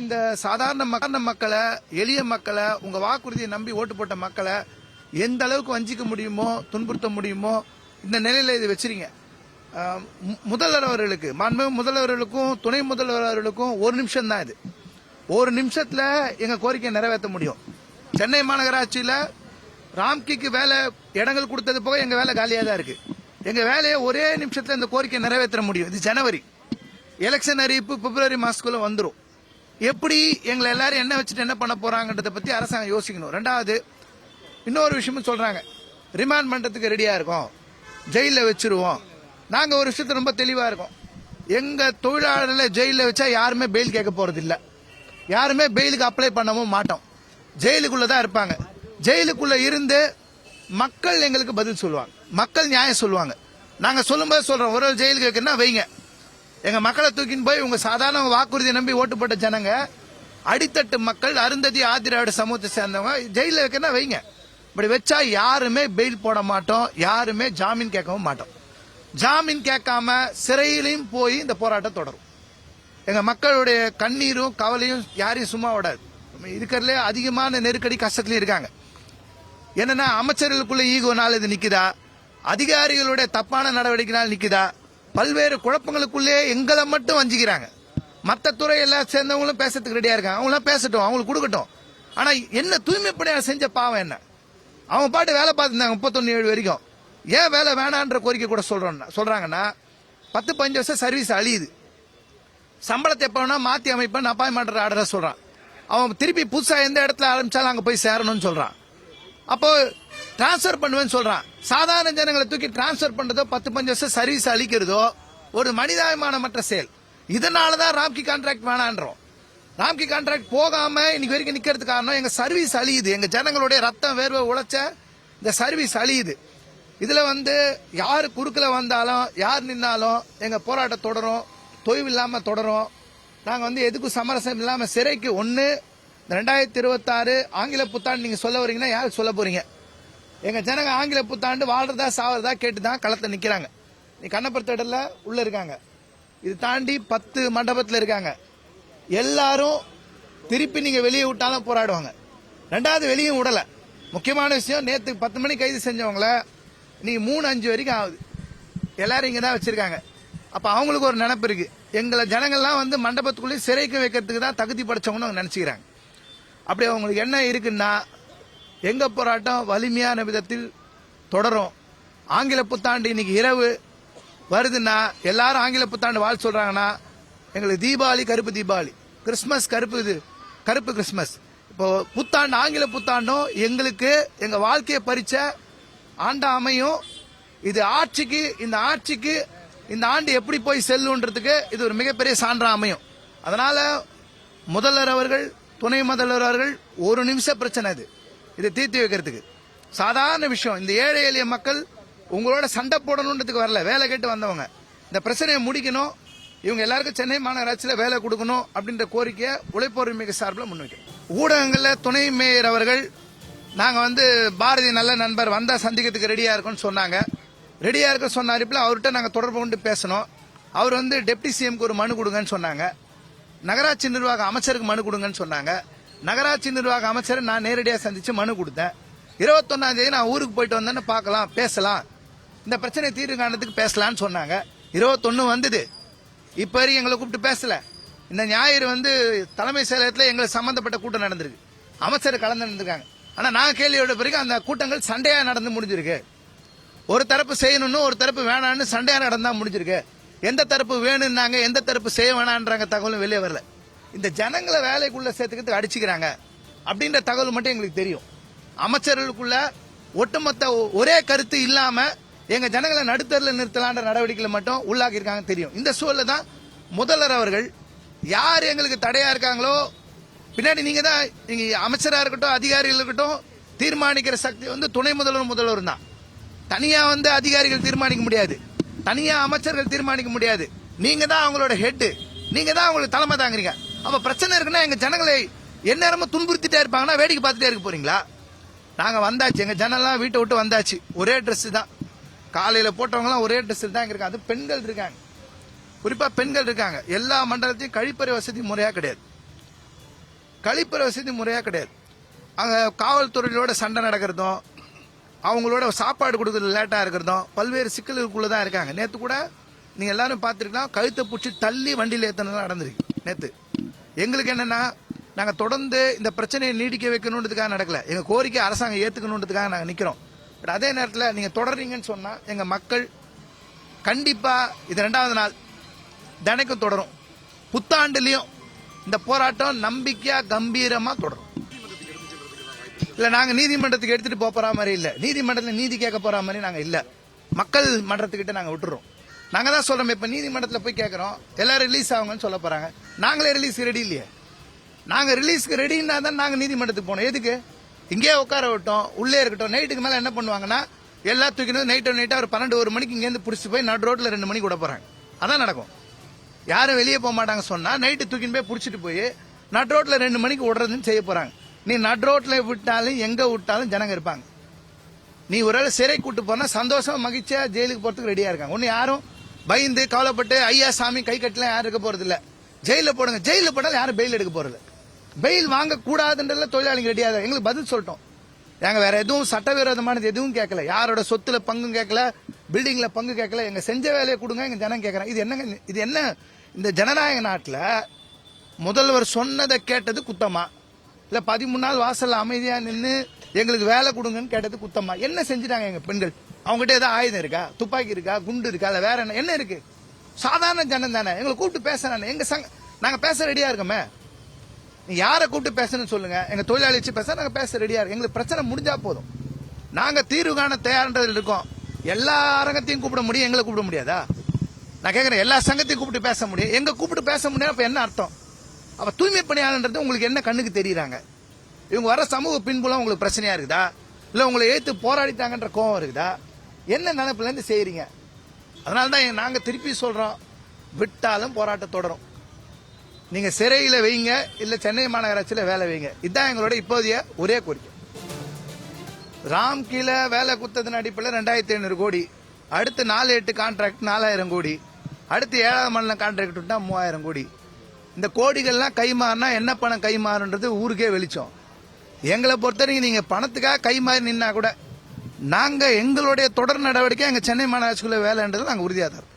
இந்த சாதாரண மக்கள் மக்களை எளிய மக்களை உங்க வாக்குறுதியை நம்பி ஓட்டு போட்ட மக்களை எந்த அளவுக்கு வஞ்சிக்க முடியுமோ துன்புறுத்த முடியுமோ இந்த நிலையில இது வச்சிருங்க. மு- முதல்வர் அவர்களுக்கு மாண்புமிகு முதல்வர்களுக்கும் துணை முதல்வர் அவர்களுக்கும் ஒரு நிமிஷம் தான் இது. ஒரு நிமிஷத்துல எங்க கோரிக்கையை நிறைவேற்ற முடியும். சென்னை மாநகராட்சியில ராம்கிக்கு வேலை இடங்கள் கொடுத்தது போக எங்க வேலை காலியாக தான் இருக்கு. எங்க வேலையை ஒரே நிமிஷத்துல இந்த கோரிக்கையை நிறைவேற்ற முடியும். இது ஜனவரி. எலெக்ஷன் அறிவிப்பு பிப்ரவரி மாசத்துக்குள்ள வந்துடும் எப்படி எங்களை எல்லாரும் என்ன வச்சுட்டு என்ன பண்ண போறாங்கன்றத பத்தி அரசாங்கம் யோசிக்கணும். ரெண்டாவது இன்னொரு விஷயமும் சொல்றாங்க. ரிமாண்ட் பண்றதுக்கு ரெடியா இருக்கோம். ஜெயில வச்சிருவோம். நாங்க ஒரு விஷயத்த ரொம்ப தெளிவா இருக்கோம். எங்க தொழிலாளர்களை ஜெயில வச்சா யாருமே பெயில் கேட்க போறது இல்ல யாருமே பெயிலுக்கு அப்ளை பண்ணவும் மாட்டோம். ஜெயிலுக்குள்ள தான் இருப்பாங்க. ஜெயிலுக்குள்ள இருந்து மக்கள் எங்களுக்கு பதில் சொல்லுவாங்க. மக்கள் நியாயம் சொல்லுவாங்க. நாங்க சொல்லும்போது சொல்றோம். ஒரு ஜெயிலுக்கு வைக்கணும்னா வைங்க. எங்க மக்களை தூக்கின்னு போய் உங்க சாதாரண வாக்குறுதியை நம்பி ஓட்டு போட்ட ஜனங்க அடித்தட்டு மக்கள் அருந்ததி ஆதிராவிட சமூகத்தை சேர்ந்தவங்க ஜெயில வைக்கனா வைங்க. இப்படி வச்சா யாருமே பெயில் போட மாட்டோம் யாருமே ஜாமீன் கேட்கவும் மாட்டோம். ஜாமீன் கேட்காம சிறையிலையும் போய் இந்த போராட்டம் தொடரும். எங்க மக்களுடைய கண்ணீரும் கவலையும் யாரையும் சும்மா விடாது. இருக்கிறதுலே அதிகமான நெருக்கடி கஷ்டத்துலயும் இருக்காங்க. என்னன்னா அமைச்சர்களுக்குள்ள ஈகோனால இது நிக்குதா? அதிகாரிகளுடைய தப்பான நடவடிக்கைனால நிக்குதா? பல்வேறு குழப்பங்களுக்குள்ளே எங்களை மட்டும் வஞ்சிக்கிறாங்க. மற்ற துறையெல்லாம் சேர்ந்தவங்களும் பேசுறதுக்கு ரெடியாக இருக்காங்க. அவங்களாம் பேசட்டும் அவங்களுக்கு கொடுக்கட்டும். ஆனால் என்ன தூய்மைப்படையாக செஞ்ச பாவம் என்ன? அவங்க பாட்டு வேலை பார்த்துருந்தாங்க முப்பத்தொன்னு ஏழு வரைக்கும். ஏன் வேலை வேணான்ற கோரிக்கை கூட சொல்றோம்னா சொல்கிறாங்கன்னா பத்து பதினஞ்சு வருஷம் சர்வீஸ் அழியுது. சம்பளத்தை எப்ப மாற்றி மாத்தி அமைப்பேன் அப்பாயின்மெண்ட் ஆர்டரை சொல்கிறான் அவன் திருப்பி புதுசாக எந்த இடத்துல ஆரம்பித்தாலும் அங்கே போய் சேரணும்னு சொல்கிறான் அப்போது டிரான்ஸ்ஃபர் பண்ணுவேன்னு சொல்றான். சாதாரண ஜனங்களை தூக்கி டிரான்ஸ்ஃபர் பண்றதோ பத்து பஞ்சு வருஷம் சர்வீஸ் அளிக்கிறதோ ஒரு மனிதாபிமானமற்ற செயல். இதனாலதான் ராம்கி கான்ட்ராக்ட் வேணான்றோம். ராம்கி கான்ட்ராக்ட் போகாம இன்னைக்கு வரைக்கும் நிக்கிறது காரணம் எங்க சர்வீஸ் அழியுது. எங்க ஜனங்களுடைய ரத்தம் வேர்வை உழைச்ச இந்த சர்வீஸ் அழியுது. இதுல வந்து யார் குறுக்கில் வந்தாலும் யார் நின்னாலும் எங்க போராட்டம் தொடரும் தொய்வு இல்லாம தொடரும். நாங்க வந்து எதுக்கும் சமரசம் இல்லாம சிறைக்கு ஒன்று ரெண்டாயிரத்தி இருபத்தாறு ஆங்கில புத்தாண்டு நீங்க சொல்ல வரீங்கன்னா யார் சொல்ல போறீங்க? எங்க ஜனங்க ஆங்கில புத்தாண்டு வாழ்றதா சாவறதா கேட்டு தான் களத்துல நிக்கிறாங்க. நீ கண்ணப்பர் உள்ள இருக்காங்க. இது தாண்டி பத்து மண்டபத்தில் இருக்காங்க. எல்லாரும் திருப்பி நீங்க வெளியே விட்டாலும் போராடுவாங்க. ரெண்டாவது வெளியும் விடல. முக்கியமான விஷயம் நேத்து பத்து மணி கைது செஞ்சவங்கள இன்னைக்கு மூணு அஞ்சு வரைக்கும் ஆகுது. எல்லாரும் இங்கே தான் வச்சுருக்காங்க. அப்போ அவங்களுக்கு ஒரு நினப்பு இருக்கு. எங்களை ஜனங்கள்லாம் வந்து மண்டபத்துக்குள்ளே சிறைக்கு வைக்கிறதுக்கு தான் தகுதி படைச்சவங்கன்னு அவங்க நினச்சிக்கிறாங்க. அப்படி அவங்களுக்கு என்ன இருக்குன்னா எங்க போராட்டம் வலிமையான விதத்தில் தொடரும். ஆங்கில புத்தாண்டு இன்னைக்கு இரவு வருதுன்னா எல்லாரும் ஆங்கில புத்தாண்டு வாழ் சொல்றாங்கன்னா எங்களுக்கு தீபாவளி கருப்பு தீபாவளி. கிறிஸ்மஸ் கருப்பு இது கருப்பு கிறிஸ்மஸ். இப்போ புத்தாண்டு ஆங்கில புத்தாண்டும் எங்களுக்கு எங்க வாழ்க்கையை பறிச்ச ஆண்டா அமையும். இது ஆட்சிக்கு இந்த ஆட்சிக்கு இந்த ஆண்டு எப்படி போய் செல்லுன்றதுக்கு இது ஒரு மிகப்பெரிய சான்றா அமையும். அதனால முதல்வர் அவர்கள் துணை முதல்வர் அவர்கள் ஒரு நிமிஷம் பிரச்சனை இது இதை தீர்த்து வைக்கிறதுக்கு. சாதாரண விஷயம் இந்த ஏழை எளிய மக்கள் உங்களோட சண்டை போடணுன்றதுக்கு வரல வேலை கேட்டு வந்தவங்க. இந்த பிரச்சனையை முடிக்கணும் இவங்க எல்லாருக்கும் சென்னை மாநகராட்சியில் வேலை கொடுக்கணும் அப்படின்ற கோரிக்கையை உழைப்போர் சார்பில் முன்வைக்கிறோம் ஊடகங்களில் துணை மேயர் அவர்கள் நாங்கள் வந்து பாரதி நல்ல நண்பர் வந்தால் சந்திக்கிறதுக்கு ரெடியாக இருக்கோம்னு சொன்னாங்க. ரெடியாக இருக்க சொன்னாரிப்பில் அவர்கிட்ட நாங்கள் தொடர்பு கொண்டு பேசணும். அவர் வந்து டெப்டி சிஎம்க்கு ஒரு மனு கொடுங்கன்னு சொன்னாங்க. நகராட்சி நிர்வாக அமைச்சருக்கு மனு கொடுங்கன்னு சொன்னாங்க. நகராட்சி நிர்வாக அமைச்சரை நான் நேரடியாக சந்திச்சு மனு கொடுத்தேன். இருபத்தொன்னாம் தேதி நான் ஊருக்கு போயிட்டு வந்தேன்னு பார்க்கலாம் பேசலாம். இந்த பிரச்சனை தீர்வு காணத்துக்கு பேசலாம்னு சொன்னாங்க. இருபத்தொன்னு வந்தது. இப்போ வரைக்கும் எங்களை கூப்பிட்டு பேசல. இந்த ஞாயிறு வந்து தலைமை செயலகத்தில் எங்களுக்கு சம்மந்தப்பட்ட கூட்டம் நடந்திருக்கு. அமைச்சர் கலந்து நடந்திருக்காங்க. ஆனால் நான் கேள்வியோட பிறகு அந்த கூட்டங்கள் சண்டையாக நடந்து முடிஞ்சிருக்கு. ஒரு தரப்பு செய்யணும்னு ஒரு தரப்பு வேணாம்னு சண்டையாக நடந்தால் முடிஞ்சிருக்கு. எந்த தரப்பு வேணும்னாங்க எந்த தரப்பு செய்ய வேணான்றாங்க தகவலும் வெளியே வரல. இந்த ஜனங்களை வேலைக்குள்ள சேர்த்துக்கிறதுக்கு அடிச்சுக்கிறாங்க அப்படின்ற தகவல் மட்டும் எங்களுக்கு தெரியும். அமைச்சர்களுக்குள்ள ஒட்டுமொத்த ஒரே கருத்து இல்லாம எங்க ஜனங்களை நடுத்தரில் நிறுத்தலான்ற நடவடிக்கைகளை மட்டும் உள்ளாக்கியிருக்காங்க தெரியும். இந்த சூழல தான் முதல்வர் அவர்கள் யார் எங்களுக்கு தடையா இருக்காங்களோ பின்னாடி நீங்க தான் நீங்க அமைச்சரா இருக்கட்டும் அதிகாரிகள் இருக்கட்டும் தீர்மானிக்கிற சக்தி வந்து துணை முதல்வர் முதல்வர் தான். தனியா வந்து அதிகாரிகள் தீர்மானிக்க முடியாது. தனியா அமைச்சர்கள் தீர்மானிக்க முடியாது. நீங்க தான் அவங்களோட ஹெட்டு நீங்க தான் அவங்களுக்கு தலைமை தாங்குறீங்க. அப்ப பிரச்சனை இருக்குன்னா எங்க ஜனங்களை எந்நேரமும் துன்புறுத்திட்டே இருப்பாங்கன்னா வேடிக்கை பார்த்துட்டே இருக்க போறீங்களா? நாங்க வந்தாச்சு. எங்க ஜனெல்லாம் வீட்டை விட்டு வந்தாச்சு. ஒரே ட்ரெஸ் தான். காலையில போட்டவங்கலாம் ஒரே ட்ரெஸ் தான் இங்க இருக்காங்க. அது பெண்கள் இருக்காங்க. குறிப்பா பெண்கள் இருக்காங்க. எல்லா மண்டலத்தையும் கழிப்பறை வசதி முறையா கிடையாது. கழிப்பறை வசதி முறையாக கிடையாது. அங்கே காவல்துறையோட சண்டை நடக்கிறதும் அவங்களோட சாப்பாடு கொடுக்கறது லேட்டாக இருக்கிறதும் பல்வேறு சிக்கல்களுக்குள்ளே தான் இருக்காங்க. நேற்று கூட நீங்கள் எல்லாரும் பார்த்துருக்கலாம். கழுத்தை பிடிச்சி தள்ளி வண்டியில் ஏற்றினதான் நடந்திருக்கு. நேற்று எங்களுக்கு என்னென்னா நாங்கள் தொடர்ந்து இந்த பிரச்சனையை நீடிக்க வைக்கணுன்றதுக்காக நடக்கல. எங்கள் கோரிக்கை அரசாங்கம் ஏற்றுக்கணுன்றதுக்காக நாங்கள் நிற்கிறோம் பட் அதே நேரத்தில் நீங்கள் தொடர்றீங்கன்னு சொன்னால் எங்கள் மக்கள் கண்டிப்பாக இது ரெண்டாவது நாள் தினைக்கும் தொடரும். புத்தாண்டுலேயும் இந்த போராட்டம் நம்பிக்கையாக கம்பீரமாக தொடரும். இல்லை நாங்கள் நீதிமன்றத்துக்கு எடுத்துகிட்டு போகிற மாதிரி இல்லை. நீதிமன்றத்தில் நீதி கேட்க போகிற மாதிரி நாங்கள் இல்லை. மக்கள் மன்றத்துக்கிட்ட நாங்கள் விட்டுறோம். நாங்க தான் சொல்றோம் இப்ப நீதிமன்றத்தில் போய் கேட்குறோம் எல்லாம் ரிலீஸ் ஆகுங்கன்னு சொல்ல போறாங்க. நாங்களே ரிலீஸ் ரெடி இல்லையே? நாங்க ரிலீஸ்க்கு ரெடின்னா தான் நாங்க நீதிமன்றத்துக்கு போனோம் எதுக்கு? இங்கேயே உட்கார விட்டோம் உள்ளே இருக்கட்டும். நைட்டுக்கு மேல என்ன பண்ணுவாங்கன்னா எல்லா தூக்கினது நைட்டு நைட்டா ஒரு பன்னெண்டு ஒரு மணிக்கு இங்கேருந்து பிடிச்சி போய் நடு ரோட்ல ரெண்டு மணிக்கு விட போறாங்க. அதான் நடக்கும். யாரும் வெளியே போக மாட்டாங்க சொன்னா நைட்டு தூக்கின்னு போய் பிடிச்சிட்டு போய் நட் ரோட்ல ரெண்டு மணிக்கு விடுறதுன்னு செய்ய போறாங்க. நீ நட் ரோட்ல விட்டாலும் எங்க விட்டாலும் ஜனங்க இருப்பாங்க. நீ ஒரு சிறை கூட்டு போனா சந்தோஷமா மகிழ்ச்சியா ஜெயிலுக்கு போறதுக்கு ரெடியா இருக்காங்க. ஒன்னு யாரும் பயந்து கவலைப்பட்டு ஐயா சாமி கை கட்டலாம் யாரும் இருக்க போறது இல்ல ஜெயில போடுங்க. ஜெயில போட்டாலும் யாரும் பெயில் எடுக்க போறது பெயில் வாங்க கூடாதுன்றதுல தொழிலாளிங்க ரெடியா எங்களுக்கு பதில் சொல்லிட்டோம். நாங்க வேற எதுவும் சட்டவிரோதமானது எதுவும் கேட்கல. யாரோட சொத்துல பங்கும் கேட்கல பில்டிங்ல பங்கு கேட்கல. எங்க செஞ்ச வேலையை கொடுங்க எங்க ஜனம் கேட்கறாங்க. இது என்னங்க இது என்ன? இந்த ஜனநாயக நாட்டில் முதல்வர் சொன்னதை கேட்டது குத்தமா? இல்ல பதிமூணு நாள் வாசல்ல அமைதியா நின்று எங்களுக்கு வேலை கொடுங்கன்னு கேட்டது குத்தமா? என்ன செஞ்சிட்டாங்க எங்க பெண்கள்? அவங்ககிட்ட ஏதாவது ஆயுதம் இருக்கா? துப்பாக்கி இருக்கா? குண்டு இருக்கா? இல்ல வேற என்ன? என்ன இருக்கு? சாதாரண ஜனம் தானே. எங்களை கூப்பிட்டு பேசுறானே எங்க சங்க நாங்க பேச ரெடியா இருக்கோமே. நீ யாரை கூப்பிட்டு பேசணும்னு சொல்லுங்க. எங்க தொழிலாளி வச்சு பேச நாங்க பேச ரெடியா இருக்கோம். எங்களுக்கு பிரச்சனை முடிஞ்சா போதும். நாங்க தீர்வு காண தயார்ன்றதில் இருக்கோம். எல்லா அரங்கத்தையும் கூப்பிட முடியும். எங்களை கூப்பிட முடியாதா? நான் கேட்குறேன் எல்லா சங்கத்தையும் கூப்பிட்டு பேச முடியும். எங்க கூப்பிட்டு பேச முடியும் அப்ப என்ன அர்த்தம்? அப்ப தூய்மை பணியாளன்றது உங்களுக்கு என்ன கண்ணுக்கு தெரியுறாங்க? இவங்க வர சமூக பின்புலம் உங்களுக்கு பிரச்சனையா இருக்குதா? இல்ல உங்களை ஏத்து போராடிட்டாங்கன்ற கோவம் இருக்குதா? என்ன நினைப்புலேருந்து செய்கிறீங்க அதனால தான் நாங்கள் திருப்பி சொல்கிறோம் விட்டாலும் போராட்டம் தொடரும். நீங்கள் சிறையில் வைங்க இல்லை சென்னை மாநகராட்சியில் வேலை வைங்க. இதுதான் எங்களோட இப்போதைய ஒரே கோரிக்கை. ராம் கீழே வேலை குத்ததின் அடிப்படையில் ரெண்டாயிரத்தி ஐநூறு கோடி அடுத்து நாலு எட்டு கான்ட்ராக்ட் நாலாயிரம் கோடி அடுத்து ஏழாவது மண்டலம் கான்ட்ராக்ட் விட்டால் மூவாயிரம் கோடி. இந்த கோடிகள்லாம் கை மாறினா என்ன பணம் கை மாறுன்றது ஊருக்கே வெளிச்சம். எங்களை பொறுத்தவரைக்கும் நீங்கள் பணத்துக்காக கை மாறி நின்னா கூட நாங்க எங்களுடைய தொடர் நடவடிக்கை எங்க சென்னை மாநகராட்சிக்குள்ள வேலைன்றது நாங்க உறுதியாக தரோம்